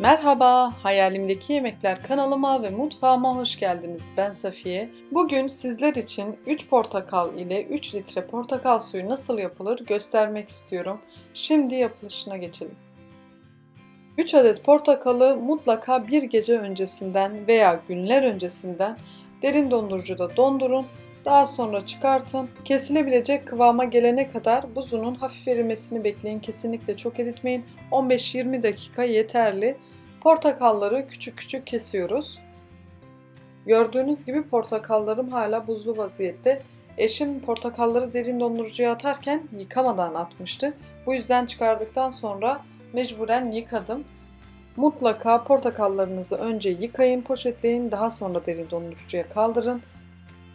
Merhaba, Hayalimdeki Yemekler kanalıma ve mutfağıma hoş geldiniz. Ben Safiye. Bugün sizler için 3 portakal ile 3 litre portakal suyu nasıl yapılır göstermek istiyorum. Şimdi yapılışına geçelim. 3 adet portakalı mutlaka bir gece öncesinden veya günler öncesinden derin dondurucuda dondurun. Daha sonra çıkartın. Kesilebilecek kıvama gelene kadar buzunun hafif erimesini bekleyin. Kesinlikle çok eritmeyin. 15-20 dakika yeterli. Portakalları küçük küçük kesiyoruz. Gördüğünüz gibi portakallarım hala buzlu vaziyette. Eşim portakalları derin dondurucuya atarken yıkamadan atmıştı. Bu yüzden çıkardıktan sonra mecburen yıkadım. Mutlaka portakallarınızı önce yıkayın, poşetleyin, daha sonra derin dondurucuya kaldırın.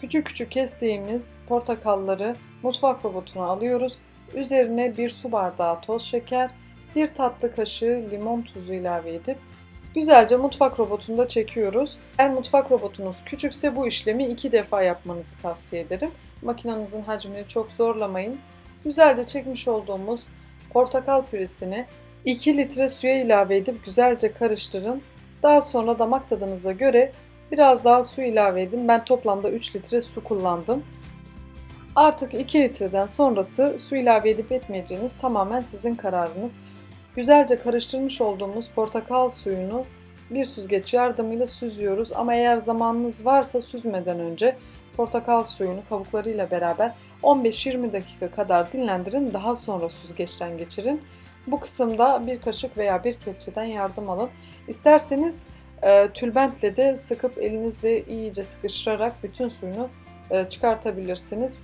Küçük küçük kestiğimiz portakalları mutfak robotuna alıyoruz. Üzerine bir su bardağı toz şeker, bir tatlı kaşığı limon tuzu ilave edip güzelce mutfak robotunda çekiyoruz. Eğer mutfak robotunuz küçükse bu işlemi iki defa yapmanızı tavsiye ederim. Makinenizin hacmini çok zorlamayın. Güzelce çekmiş olduğumuz portakal püresini 2 litre suya ilave edip güzelce karıştırın. Daha sonra damak tadınıza göre biraz daha su ilave edin. Ben toplamda 3 litre su kullandım. Artık 2 litreden sonrası su ilave edip etmeyeceğiniz tamamen sizin kararınız. Güzelce karıştırmış olduğumuz portakal suyunu bir süzgeç yardımıyla süzüyoruz ama eğer zamanınız varsa süzmeden önce portakal suyunu kabuklarıyla beraber 15-20 dakika kadar dinlendirin daha sonra süzgeçten geçirin. Bu kısımda bir kaşık veya bir kepçeden yardım alın. İsterseniz e, tülbentle de sıkıp elinizle iyice sıkıştırarak bütün suyunu e, çıkartabilirsiniz.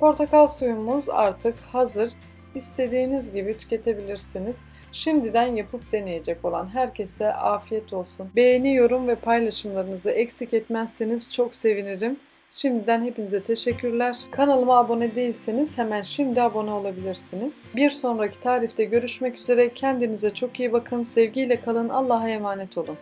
Portakal suyumuz artık hazır. İstediğiniz gibi tüketebilirsiniz. Şimdiden yapıp deneyecek olan herkese afiyet olsun. Beğeni, yorum ve paylaşımlarınızı eksik etmezseniz çok sevinirim. Şimdiden hepinize teşekkürler. Kanalıma abone değilseniz hemen şimdi abone olabilirsiniz. Bir sonraki tarifte görüşmek üzere. Kendinize çok iyi bakın. Sevgiyle kalın. Allah'a emanet olun.